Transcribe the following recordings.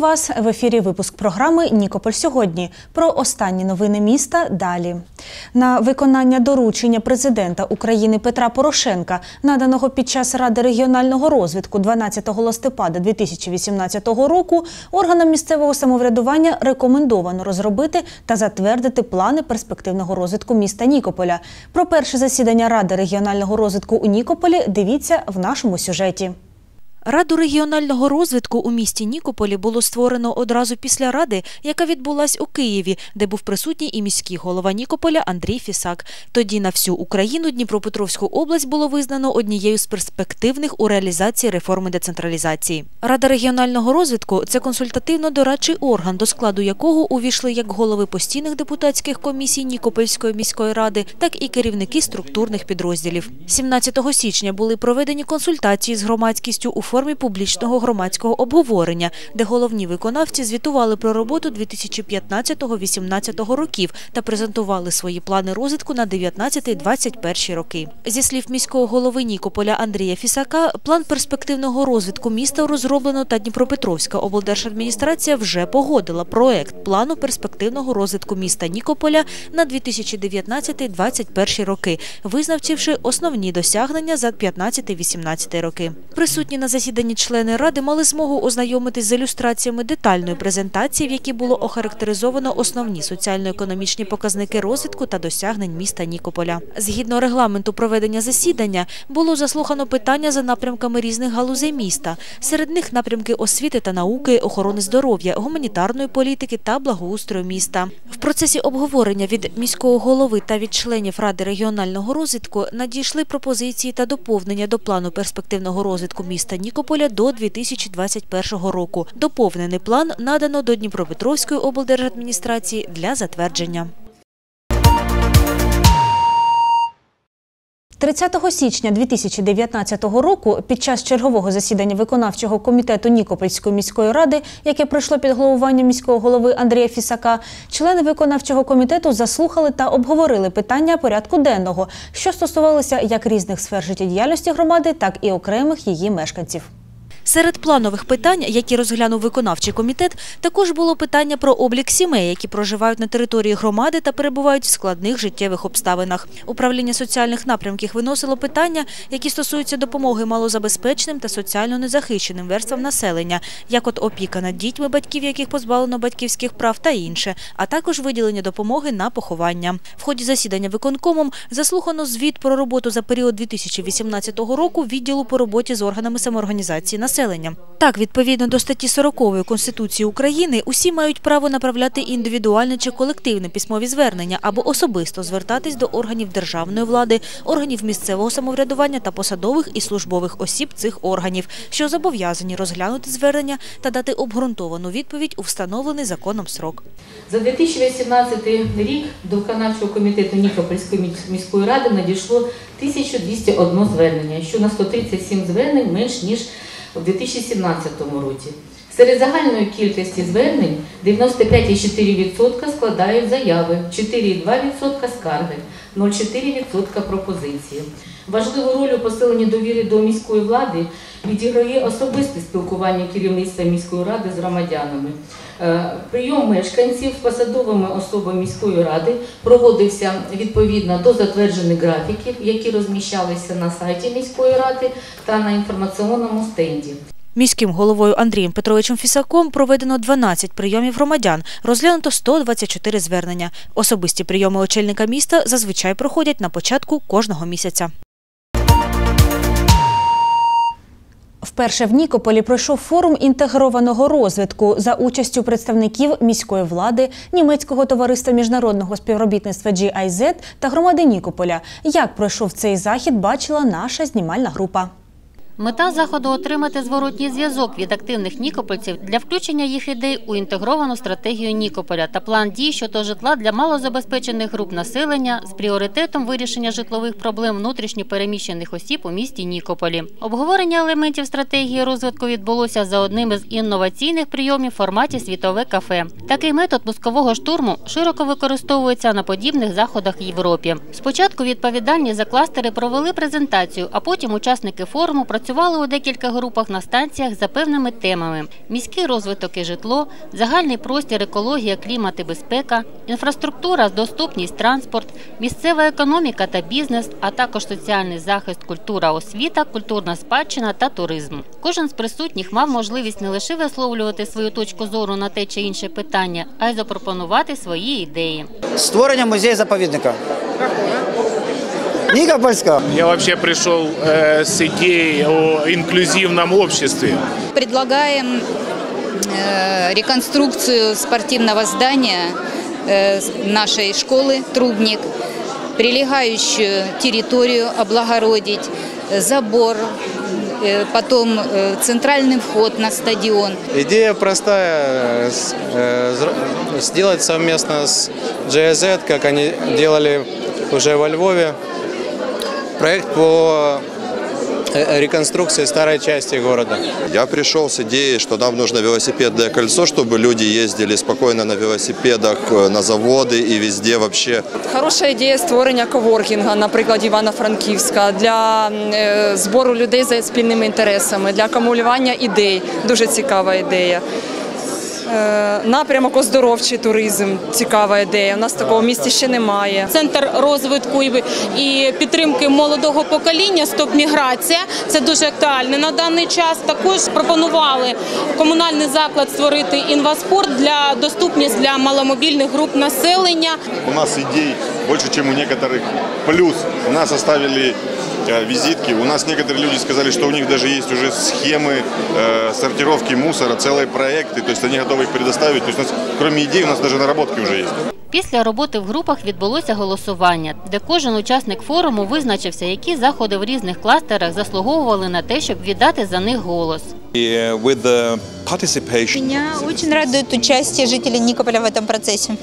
Вас в ефірі. Випуск програми Нікополь сьогодні. Про останні новини міста далі. На виконання доручення президента України Петра Порошенка, наданого під час Ради регіонального розвитку 12 листопада 2018 року, органам місцевого самоврядування рекомендовано розробити та затвердити плани перспективного розвитку міста Нікополя. Про перше засідання Ради регіонального розвитку у Нікополі дивіться в нашому сюжеті. Раду регіонального розвитку у місті Нікополі було створено одразу після ради, яка відбулась у Києві, де був присутній і міський голова Нікополя Андрій Фісак. Тоді на всю Україну Дніпропетровську область було визнано однією з перспективних у реалізації реформи децентралізації. Рада регіонального розвитку це консультативно-дорадчий орган, до складу якого увійшли як голови постійних депутатських комісій Нікопольської міської ради, так і керівники структурних підрозділів. 17 січня були проведені консультації з громадськістю у формі публічного громадського обговорення, де головні виконавці звітували про роботу 2015-2018 років та презентували свої плани розвитку на 19-21 роки. Зі слів міського голови Нікополя Андрія Фісака, план перспективного розвитку міста розроблено та Дніпропетровська облдержадміністрація вже погодила проект плану перспективного розвитку міста Нікополя на 2019-2021 роки, визначивши основні досягнення за 15-18 роки. Присутні на засіданні члени ради мали змогу ознайомитись з ілюстраціями детальної презентації, в якій було охарактеризовано основні соціально-економічні показники розвитку та досягнень міста Нікополя. Згідно регламенту проведення засідання було заслухано питання за напрямками різних галузей міста. Серед них напрямки освіти та науки, охорони здоров'я, гуманітарної політики та благоустрою міста. В процесі обговорення від міського голови та від членів ради регіонального розвитку надійшли пропозиції та доповнення до плану перспективного розвитку міста Нікополя до 2021 року. Доповнений план надано до Дніпропетровської облдержадміністрації для затвердження. 30 січня 2019 року під час чергового засідання виконавчого комітету Нікопольської міської ради, яке пройшло під головуванням міського голови Андрія Фісака, члени виконавчого комітету заслухали та обговорили питання порядку денного, що стосувалося як різних сфер життєдіяльності громади, так і окремих її мешканців. Серед планових питань, які розглянув виконавчий комітет, також було питання про облік сімей, які проживають на території громади та перебувають в складних життєвих обставинах. Управління соціальних напрямків виносило питання, які стосуються допомоги малозабезпеченим та соціально незахищеним верствам населення, як от опіка над дітьми батьків, яких позбавлено батьківських прав та інше, а також виділення допомоги на поховання. В ході засідання виконкомом заслухано звіт про роботу за період 2018 року відділу по роботі з органами самоорганізації населення населення. Так, відповідно до статті 40 Конституції України, усі мають право направляти індивідуальне чи колективне письмові звернення або особисто звертатись до органів державної влади, органів місцевого самоврядування та посадових і службових осіб цих органів, що зобов'язані розглянути звернення та дати обґрунтовану відповідь у встановлений законом срок. За 2018 рік до виконавчого комітету Нікопольської міської ради надійшло 1201 звернення, що на 137 звернень менш ніж у 2017 році. Серед загальної кількості звернень 95,4% складають заяви, 4,2% скарги, 0,4% пропозиції. Важливу роль у посиленні довіри до міської влади відіграє особисте спілкування керівництва міської ради з громадянами. Прийом мешканців посадовими особами міської ради проводився відповідно до затверджених графіків, які розміщалися на сайті міської ради та на інформаційному стенді. Міським головою Андрієм Петровичем Фісаком проведено 12 прийомів громадян, розглянуто 124 звернення. Особисті прийоми очільника міста зазвичай проходять на початку кожного місяця. Вперше в Нікополі пройшов форум інтегрованого розвитку за участю представників міської влади, німецького товариства міжнародного співробітництва GIZ та громади Нікополя. Як пройшов цей захід, бачила наша знімальна група. Мета заходу отримати зворотній зв'язок від активних нікопольців для включення їх ідей у інтегровану стратегію Нікополя та план дій щодо житла для малозабезпечених груп населення з пріоритетом вирішення житлових проблем внутрішньо переміщених осіб у місті Нікополі. Обговорення елементів стратегії розвитку відбулося за одним із інноваційних прийомів в форматі світове кафе. Такий метод пускового штурму широко використовується на подібних заходах в Європі. Спочатку відповідальні за кластери провели презентацію, а потім учасники форуму працювали у декілька групах на станціях за певними темами: міський розвиток і житло, загальний простір, екологія, клімат і безпека, інфраструктура, доступність, транспорт, місцева економіка та бізнес, а також соціальний захист, культура, освіта, культурна спадщина та туризм. Кожен з присутніх мав можливість не лише висловлювати свою точку зору на те чи інше питання, а й запропонувати свої ідеї. Створення музею заповідника. Нікопольська. Я вообще пришел э, с идеей о инклюзивном обществе. Предлагаем э, реконструкцию спортивного здания э, нашей школы «Трубник», прилегающую территорию облагородить, забор, э, потом э, центральный вход на стадион. Идея простая, э, зр- сделать совместно с GIZ, как они делали уже во Львове, проект по э, реконструкции старой части города. Я пришел с идеей, что нам нужно велосипедное кольцо, чтобы люди ездили спокойно на велосипедах э, на заводы и везде вообще. Хороша ідея створення коворкінга, наприклад, Івано-Франківська, для е, збору людей за спільними інтересами, для акумулювання ідей. Дуже цікава ідея. Е, Напрямок оздоровчий туризм цікава ідея. У нас такого в місті ще немає. центр розвитку і- і підтримки молодого покоління Стоп міграція. Це дуже актуально на даний час. Також пропонували комунальний заклад створити інваспорт для доступність для маломобільних груп населення. У нас идей больше, чем у некоторых. Плюс у нас оставили визитки. У нас некоторые люди сказали, что у них даже есть уже схемы э, сортировки мусора, целые проекты. То есть они готовы их предоставить. То есть у нас, кроме идей, у нас даже наработки уже есть. Після роботи в групах відбулося голосування, де кожен учасник форуму визначився, які заходи в різних кластерах заслуговували на те, щоб віддати за них голос. Меня очень радует участие жителей Никополя в этом процессе.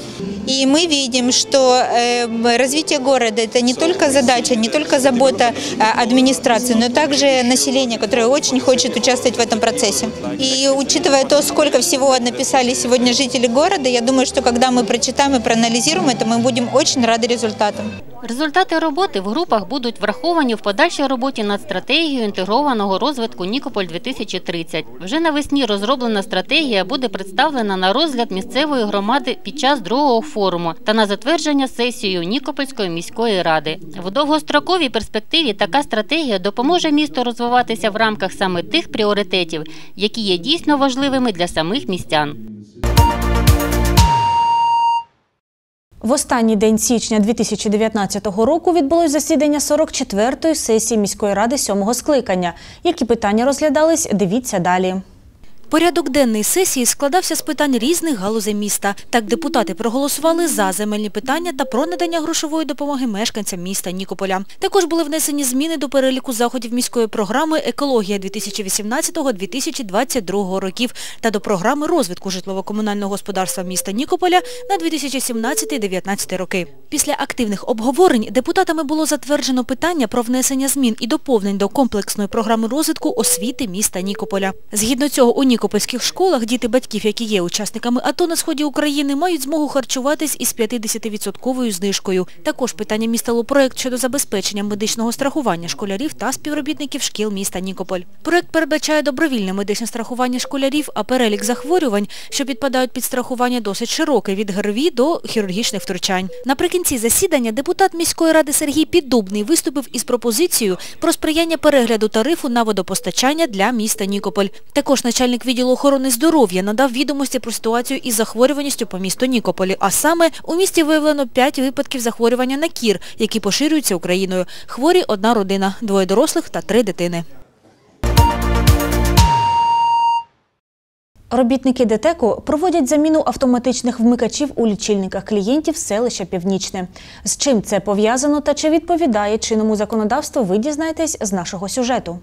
И мы видим, что э, развитие города – это не только задача, не только забота э, администрации, но также населения, которое очень хочет участвовать в этом процессе. И учитывая то, сколько всего написали сегодня жители города, я думаю, что когда мы прочитаем и проанализируем это, мы будем очень рады результатам. Результати роботи в групах будуть враховані в подальшій роботі над стратегією інтегрованого розвитку Нікополь 2030. Вже навесні розроблена стратегія буде представлена на розгляд місцевої громади під час другого форуму та на затвердження сесією Нікопольської міської ради. В довгостроковій перспективі така стратегія допоможе місту розвиватися в рамках саме тих пріоритетів, які є дійсно важливими для самих містян. В останній день січня 2019 року відбулось засідання 44-ї сесії міської ради сьомого скликання. Які питання розглядались, дивіться далі. Порядок денний сесії складався з питань різних галузей міста. Так депутати проголосували за земельні питання та про надання грошової допомоги мешканцям міста Нікополя. Також були внесені зміни до переліку заходів міської програми «Екологія 2018-2022 років» та до програми розвитку житлово-комунального господарства міста Нікополя на 2017-2019 роки. Після активних обговорень депутатами було затверджено питання про внесення змін і доповнень до комплексної програми розвитку освіти міста Нікополя. Згідно цього, у нікопольських школах діти батьків, які є учасниками АТО на сході України, мають змогу харчуватись із 50% знижкою. Також питання містило проект щодо забезпечення медичного страхування школярів та співробітників шкіл міста Нікополь. Проект передбачає добровільне медичне страхування школярів, а перелік захворювань, що підпадають під страхування, досить широкий від ГРВІ до хірургічних втручань. Наприкінці засідання депутат міської ради Сергій Піддубний виступив із пропозицією про сприяння перегляду тарифу на водопостачання для міста Нікополь. Також начальник відділу охорони здоров'я надав відомості про ситуацію із захворюваністю по місту Нікополі. А саме у місті виявлено 5 випадків захворювання на кір, які поширюються Україною. Хворі одна родина, двоє дорослих та три дитини. Робітники ДТЕКу проводять заміну автоматичних вмикачів у лічильниках клієнтів селища Північне. З чим це пов'язано та чи відповідає чинному законодавству, ви дізнаєтесь з нашого сюжету.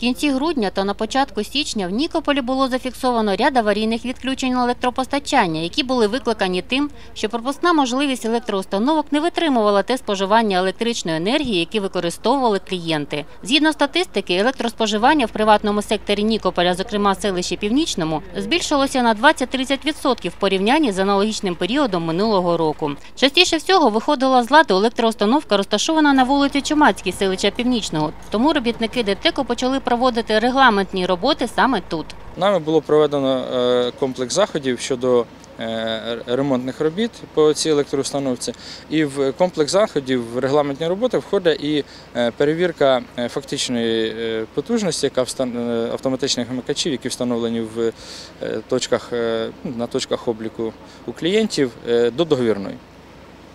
Кінці грудня та на початку січня в Нікополі було зафіксовано ряд аварійних відключень електропостачання, які були викликані тим, що пропускна можливість електроустановок не витримувала те споживання електричної енергії, які використовували клієнти. Згідно статистики, електроспоживання в приватному секторі Нікополя, зокрема селищі Північному, збільшилося на 20-30% в порівнянні з аналогічним періодом минулого року. Частіше всього виходила з ладу електроустановка, розташована на вулиці Чумацькій селища Північного. Тому робітники ДТЕКу почали проводити регламентні роботи саме тут. Нами було проведено е, комплекс заходів щодо е, ремонтних робіт по цій електроустановці. І в комплекс заходів в регламентні роботи входить і е, перевірка фактичної потужності, яка автоматичних вимикачів, які встановлені в точках, на точках обліку у клієнтів до договірної.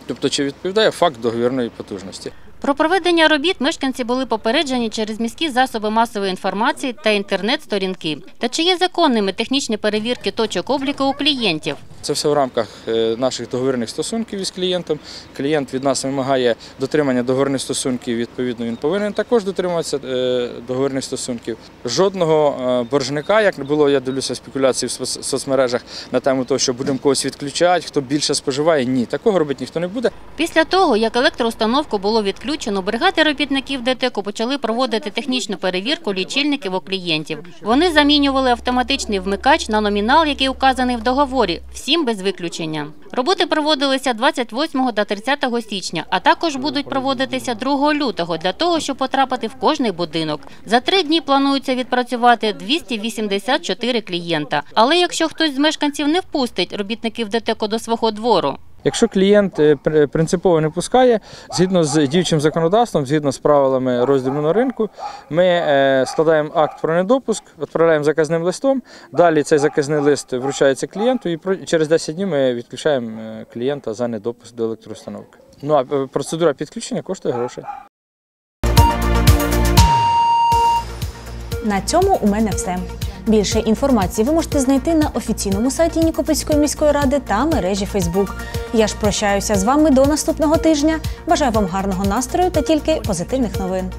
Тобто, чи відповідає факт договірної потужності. Про проведення робіт мешканці були попереджені через міські засоби масової інформації та інтернет-сторінки. Та чи є законними технічні перевірки точок обліку у клієнтів? Це все в рамках е, наших договірних стосунків із клієнтом. Клієнт від нас вимагає дотримання договірних стосунків. Відповідно, він повинен також дотримуватися е, договірних стосунків. Жодного е, боржника, як було, я дивлюся спекуляції в соцмережах на тему того, що будемо когось відключати, хто більше споживає. Ні, такого робити ніхто не буде. Після того, як електроустановку було відключено, бригади робітників ДТЕКу почали проводити технічну перевірку лічильників у клієнтів. Вони замінювали автоматичний вмикач на номінал, який указаний в договорі, всім без виключення. Роботи проводилися 28 та 30 січня, а також будуть проводитися 2 лютого для того, щоб потрапити в кожний будинок. За три дні планується відпрацювати 284 клієнта. Але якщо хтось з мешканців не впустить робітників ДТЕКу до свого двору, Якщо клієнт е, принципово не пускає, згідно з діючим законодавством, згідно з правилами розділу на ринку, ми е, складаємо акт про недопуск, відправляємо заказним листом. Далі цей заказний лист вручається клієнту, і через 10 днів ми відключаємо е, клієнта за недопуск до електроустановки. Ну а процедура підключення коштує грошей. На цьому у мене все. Більше інформації ви можете знайти на офіційному сайті Нікопольської міської ради та мережі Фейсбук. Я ж прощаюся з вами до наступного тижня. Бажаю вам гарного настрою та тільки позитивних новин.